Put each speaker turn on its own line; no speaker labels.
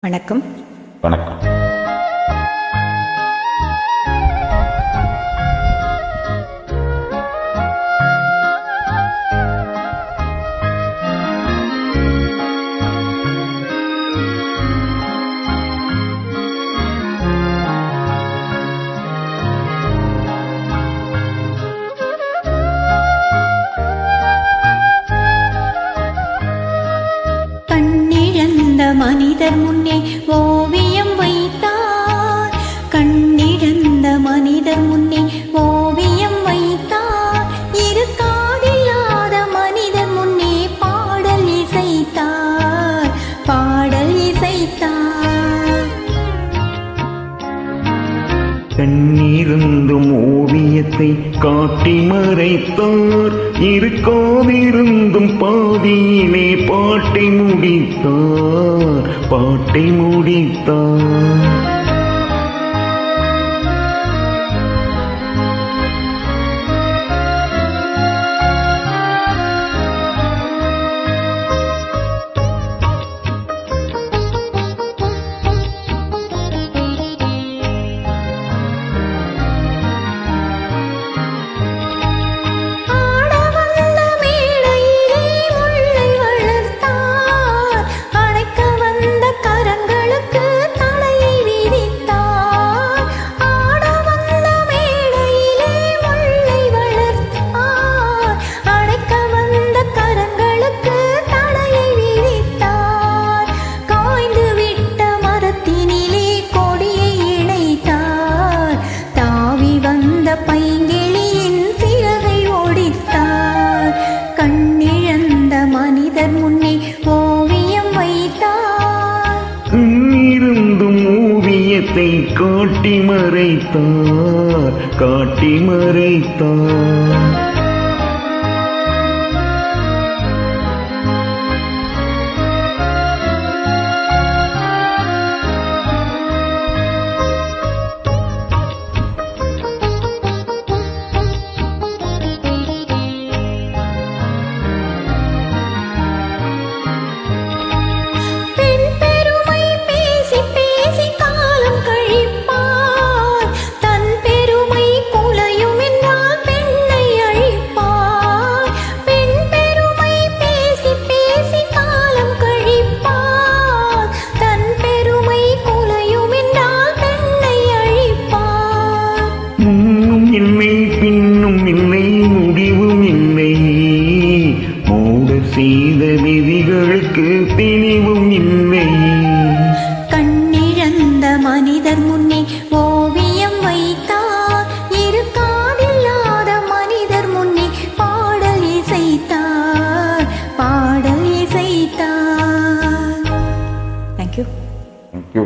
வணக்கம்.
வணக்கம்.
muôn đen vô
கண்ணிருந்தும் ஓவியத்தை காட்டி மறைத்தார். இருக்காதிருந்தும் பாதியிலே பாட்டை முடித்தார். பாட்டை முடித்தார்.
பைங்கிழியின் சிறகை ஒடித்தார் கண்ணிழந்த மனிதர் முன்னே ஓவியம் வைத்தார்.
கண்ணிருந்தும் ஓவியத்தை காட்டி மறைத்தார். காட்டி மறைத்தார்.
செய்த விதிகளுக்கு
தெளிவும் இல்லை கண்ணிழந்த மனிதர் முன்னே ஓவியம் வைத்தார். இருக்காதில்லாத மனிதர் முன்னே பாடல்
இசைத்தார். பாடல் இசைத்தார். Thank you thank you